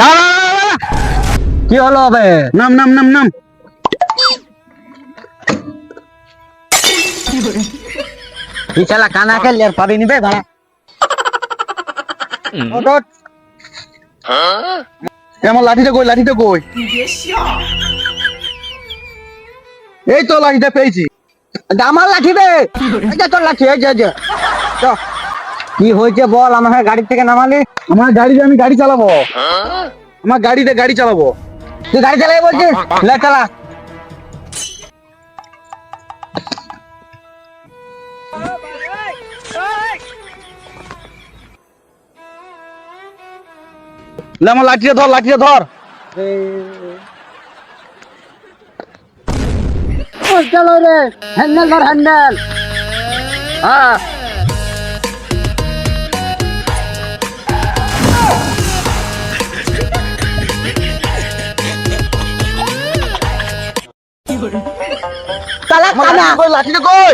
দাঁড়া। কি হলো হবে নাম নাম নাম নাম। এই শালা কানা খেললে আর পাবি নিবে ভাড়া আমার লাঠিটা কই লাঠিটা কই? এই তো লাঠিটা পেয়েছি। আমার লাঠি রে তোর লাঠি এই যে। চ। কি হয়েছে বল? আমাকে গাড়ি থেকে নামালি? আমার গাড়িতে আমি গাড়ি চালাবো। আমার গাড়িতে গাড়ি চালাবো। তুই গাড়ি চালাই বলছিস? লে চালা। লে, আমার লাঠিটা ধর লাঠিটা ধর। চলো রে। হ্যান্ডেল ধর হ্যান্ডেল। হ্যাঁ। আমার কানা লাঠিটা কই?